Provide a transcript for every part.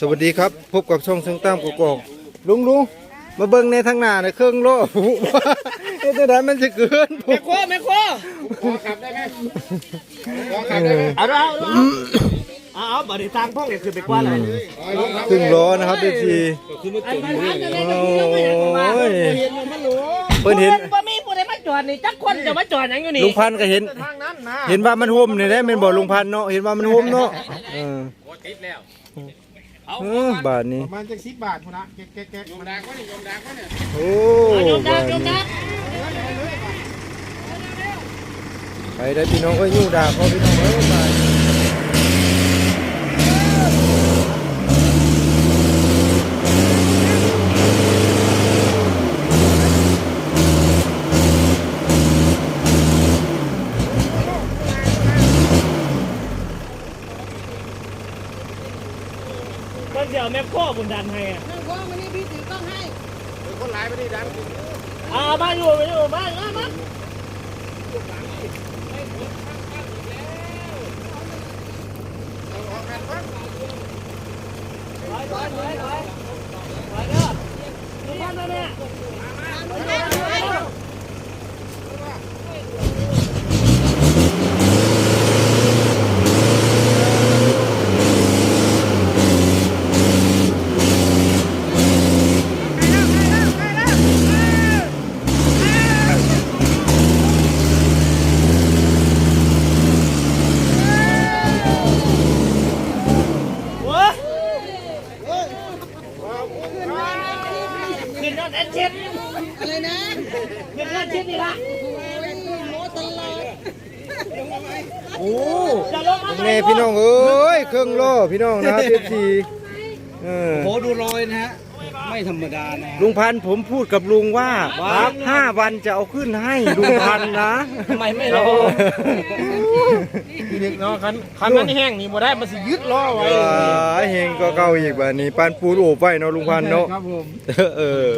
สวัสดีครับ พบกับช่องเชิงตามกกอกลุงลุงมาเบิ่งในทางหน้าในเครื่องโลเอ๊ะแต่ไหนมันจะเกินผมโค้แม่โค้เออเอาเอาเอาเอาบัตรทางพ่องเนี่ยคือไปกว่าอะไรครึ่งล้อนะครับดีทีไอ้มันทางจะได้โอ้ก็ยเห็นมันรู้เพิ่นเห็นบ่มีผู้ใดมาจอดนี่จักคนจะมาจอดหยังอยู่นี่ลุงพันธุ์ก็เห็นทางนั้นนะเห็นว่ามันห่มนี่ได้เป็นบ่ลุงพันธุ์เนาะเห็นว่ามันห่มเนาะเออ เออบาทนี้ ประมาณจะสิบบาทพุ่นละแกะแกะแก๊กมันดังวะนี่ยมดังวะเนี่ยโอ้บาทนี้ไปได้พี่น้องเอ้ยยูด่าเขาพี่น้องเอ้ยบาทนี้เดี๋ยว แม่โค้บุญดันให้อะคนหลายไปนี่ดังเอามาอยู่มาอยู่มามามาถอยถอยถอยถอยถอยเด้อลุงพันธุ์มาเนี่ย โอ้ย ขึ้นยอดแอนเช็ดอะไรนะขึ้นยอดเช็ดนี่ละโอ้จะลงมาแม่พี่น้องเอ้ยเครื่องโล่พี่น้องนะครับ FC เออโหดูรอยนะฮะ ไม่ธรรมดานะลุงพันธุ์ผมพูดกับลุงว่าห้าวันจะเอาขึ้นให้ลุงพันธุ์นะ ทำไมไม่รอเด็กเนาะคันคันนั้นแห้งนี่บ่ได้มันสิยึดล้อไว้เออเฮงก็เก่าอีกแบบนี้ปานปูนโอบไว้เนาะลุงพันธุ์เนาะครับผมเออ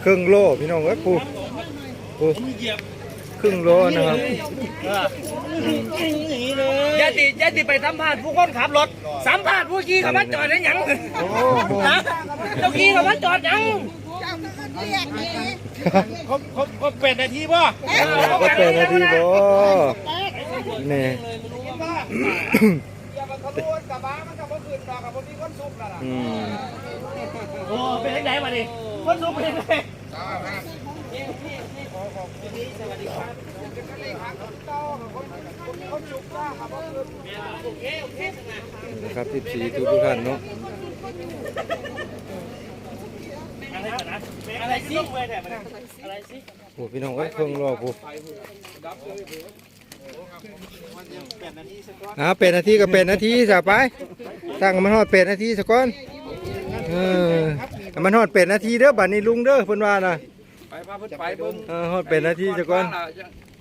เครื่องโล่พี่น้องเอ้ยปูปู ครึ่งโลนะครับอย่าติอย่าติไปสัมภาษณ์ผู้คนขับรถสัมภาษณ์ผู้ขี่ขับมาจอดได้หยังฮะเจ้าขี่ขับมาจอดหยังครบครบครบแปดนาทีป่ะก็เป็นนาทีบ่นี่อืมโอ้เป็นยังไงมาดิคนสูงเป็นยังไง นะครับ14ทุกทุกท่านเนาะอะไรสิอะไรสิโอ้พี่น้องเอ้ยเครื่งโล่ปูอ่าเป็นนาทีก็เป็นนาทีสะไปตั้งมันฮอดเป็นนาทีซะก่อนเออมันฮอดเป็นนาทีเด้อบัดนี้ลุงเด้อเพิ่นว่าน่ะ ไปพาเพิ่นไปเบิ่งเออฮอดเป็นนาทีซะก่อน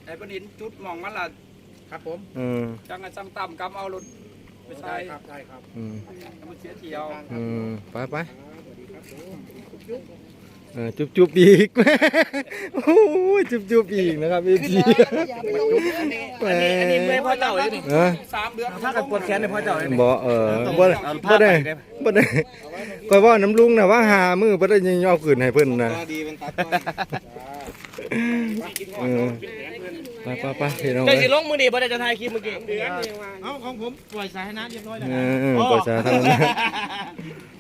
ไอ้เพิ่นเห็นจุดมองมันล่ะครับผมเออจังไงซ้ำต่ำกำเอารถไม่ใช่ครับใช่ครับอืมมันเสียเที่ยวอืมไปไปเออ จุบจุบอีกโอ้ยจุบจุบอีกนะครับพี่พีอันนี้อันนี้เมื่อยพ่อเจ้าอยู่นี่เออสามเดือนถ้ากันปวดแขนในพ่อเจ้าเลยนี่บ่เออบ่ได้บ่ได้บ่ได้ก็ว่าน้ำลุงน่ะว่าหามือบ่ได้ยังเอาคืนให้เพิ่นนะดีเป็นตัดเออไปไปไปพี่น้องเจ้าเอ้สิยลงมือดีบ่ได้จะถ่ายคลิปเมื่อกี้เอาของผมปล่อยสายน้ำเรียบร้อยแล้วเออปล่อยสาธารณะอันนี้จะ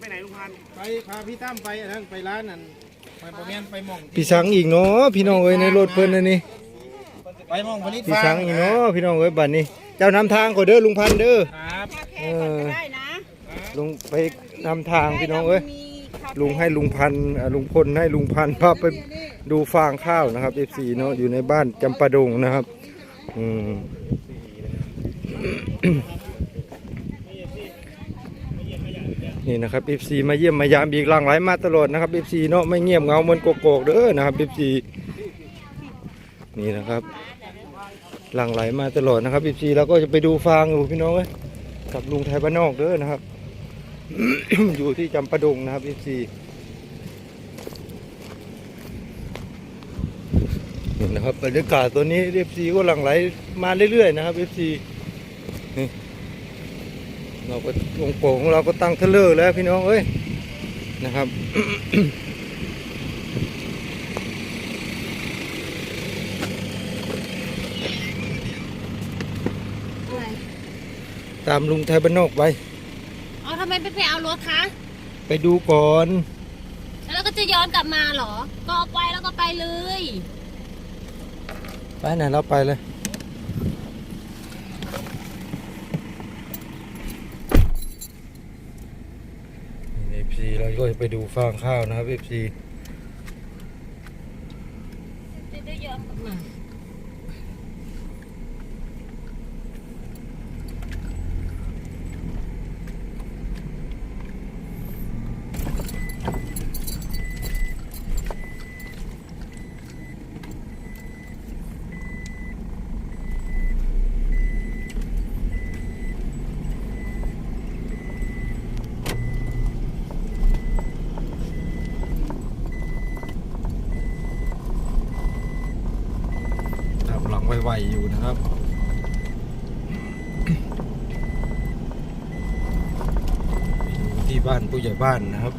ไปไหนลุงพันธุ์ไปพาพี่ตั้มไปอันนั้นไปร้านนั่นไปประเมียนไปหมองพี่สังอีกเนาะพี่น้องเอ้ยในรถเพิ่นน่ะนี่ไปหมองผลิตพี่ฟาสัร์งมอีกเนาะพี่น้องเอ้ยบัดนี้ เจ้านำทางก็เด้อลุงพันธุ์เด้อครับเออลุงไปนำทางพี่น้องเอ้ยลุงให้ลุงพันธุ์อ่าลุงพลให้ลุงพันธุ์พาไปดูฟางข้าวนะครับ FC เนาะอยู่ในบ้านจำปาดงนะครับอืม นี่นะครับ FC มาเยี่ยมมายามอีกหลังไหลมาตลอดนะครับ FC เนาะไม่เงียบเงาเหมือนโกโกกเด้อนะครับ FC นี่นะครับหลังไหลมาตลอดนะครับ FC แล้วก็จะไปดูฟางอยู่พี่น้องเอ้ยกับลุงไทยบ้านนอกเด้อนะครับ อยู่ที่จำปาดงนะครับ FC นี่นะครับบรรยากาศตัวนี้ FC ก็หลั่งไหลมาเรื่อยๆนะครับ FC นี่ เราก็วงโป่งของเราก็ตั้งเทเลอร์แล้วพี่น้องเอ้ยนะครับอะไรตามลุงไทยบ้านนอกไปเอาทำไมไม่ไปเอารถคะ ไปดูก่อน แล้วก็จะย้อนกลับมาเหรอ ก็เอาไปแล้วก็ไปเลย ไปไหนเราไปเลย เอ ฟซีเราก็จะไปดูฟางข้าวนะครับเอฟซี จะได้ย้อนกลับมา ไวๆอยู่นะครับที่บ้านผู้ใหญ่บ้านนะครับ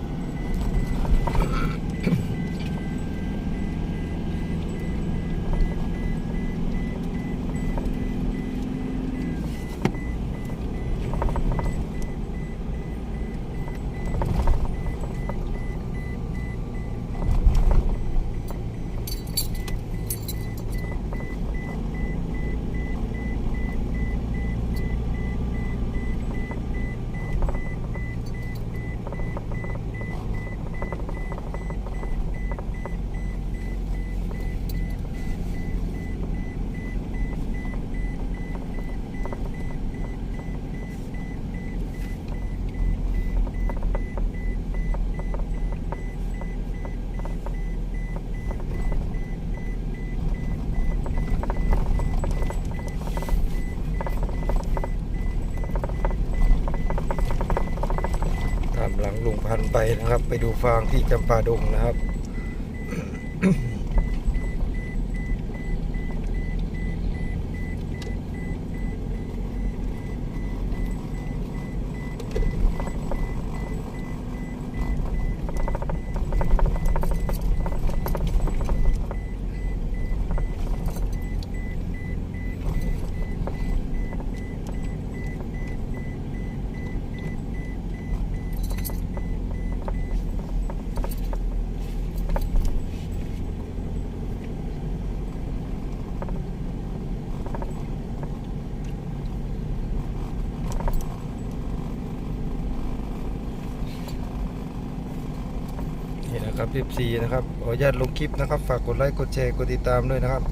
พันไปนะครับ ไปดูฟางที่จำปาดงนะครับ นี่นะครับ FC นะครับขออนุญาตลงคลิปนะครับ ฝากกดไลค์กดแชร์กดติดตามด้วยนะครับ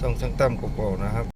ส่องช่างตั้มกบกนะครับ